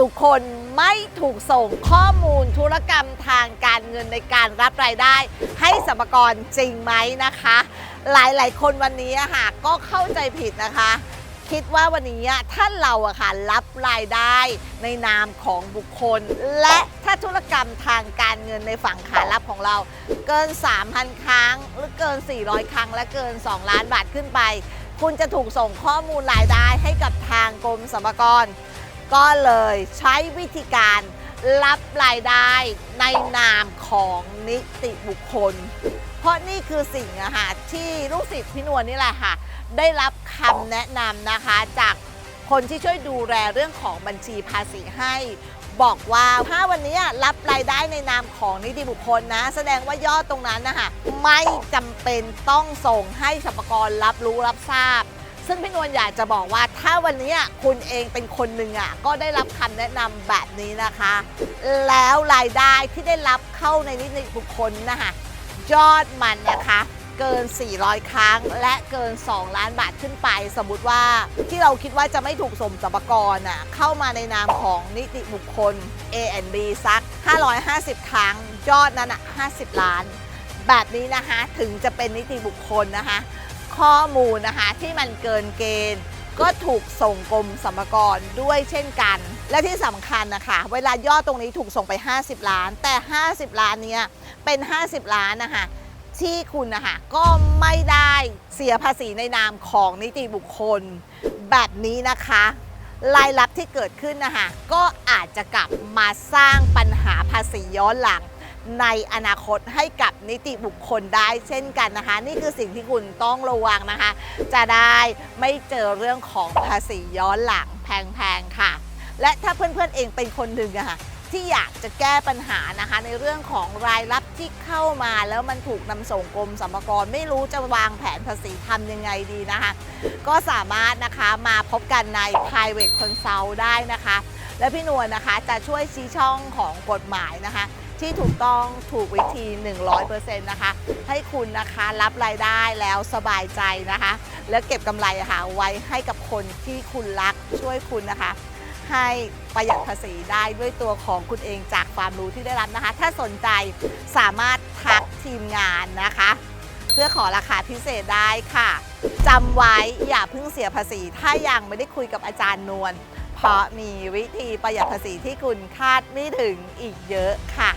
บุคคลไม่ถูกส่งข้อมูลธุรกรรมทางการเงินในการรับรายได้ ให้สรรพากรจริงไหมนะคะ หลายๆ คนวันนี้ค่ะก็เข้าใจผิดนะคะคิดว่าวันนี้อะถ้าเราอะค่ะรับรายได้ในนามของบุคคล และถ้าธุรกรรมทางการเงินในฝั่งขารับของเรา เกิน 3,000 ครั้ง หรือเกิน 400 ครั้ง และเกิน 2 ล้านบาทขึ้นไป คุณจะถูกส่งข้อมูลรายได้ให้กับทางกรมสรรพากร ก็เลยใช้วิธีการรับรายได้ในนามของนิติบุคคล เพราะนี่คือสิ่งอะค่ะที่ลูกศิษย์พี่นวลนี่แหละค่ะ ได้รับคำแนะนำนะคะจากคนที่ช่วยดูแลเรื่องของบัญชีภาษีให้ บอกว่าถ้าวันนี้รับรายได้ในนามของนิติบุคคลนะ แสดงว่ายอดตรงนั้นนะคะไม่จำเป็นต้องส่งให้สรรพกรรับรู้รับทราบ ซึ่งพี่นวลอยากจะบอกว่าถ้าวันนี้คุณเองเป็นคนหนึ่งอะก็ได้รับคำแนะนำแบบนี้นะคะ แล้วรายได้ที่ได้รับเข้าในนิติบุคคลนะคะยอดมันนะคะเกิน 400 ครั้ง และเกิน 2 ล้านบาทขึ้นไป สมมติว่าที่เราคิดว่าจะไม่ถูกสมสรรพกรอะเข้ามาในนามของนิติบุคคล A&B สัก 550 ครั้ง ยอดนั้นอะ 50 ล้าน แบบนี้นะคะ ถึงจะเป็นนิติบุคคลนะคะ ข้อมูลนะคะ ที่มันเกินเกณฑ์ ก็ถูกส่งกรมสรรพากรด้วยเช่นกัน และที่สำคัญนะคะ เวลายอดตรงนี้ถูกส่งไป 50 ล้าน แต่ 50 ล้านเนี้ยเป็น 50 ล้านนะคะที่คุณนะคะก็ไม่ได้เสียภาษีในนามของนิติบุคคล แบบนี้นะคะรายรับที่เกิดขึ้นนะคะก็อาจจะกลับมาสร้างปัญหาภาษีย้อนหลัง ในอนาคตให้กับนิติบุคคลได้เช่นกันนะคะ นี่คือสิ่งที่คุณต้องระวังนะคะ จะได้ไม่เจอเรื่องของภาษีย้อนหลังแพงๆค่ะ และถ้าเพื่อนๆเองเป็นคนหนึ่งอะค่ะที่อยากจะแก้ปัญหานะคะ ในเรื่องของรายรับที่เข้ามาแล้วมันถูกนำส่งกรมสรรพากรไม่รู้จะวางแผนภาษีทำยังไงดีนะคะ ก็สามารถนะคะมาพบกันใน private consult ได้นะคะ และพี่นวลนะคะจะช่วยชี้ช่องของกฎหมายนะคะ ที่ถูกต้องถูกวิธี 100%นะคะ ให้คุณนะคะรับรายได้แล้วสบายใจนะคะ แล้วเก็บกำไรค่ะไว้ให้กับคนที่คุณรักช่วยคุณนะคะ ให้ประหยัดภาษีได้ด้วยตัวของคุณเองจากความรู้ที่ได้รับนะคะ ถ้าสนใจสามารถทักทีมงานนะคะ เพื่อขอราคาพิเศษได้ค่ะจำไว้อย่าเพิ่งเสียภาษี ถ้ายังไม่ได้คุยกับอาจารย์นวลเพราะมีวิธีประหยัดภาษีที่คุณคาดไม่ถึงอีกเยอะค่ะ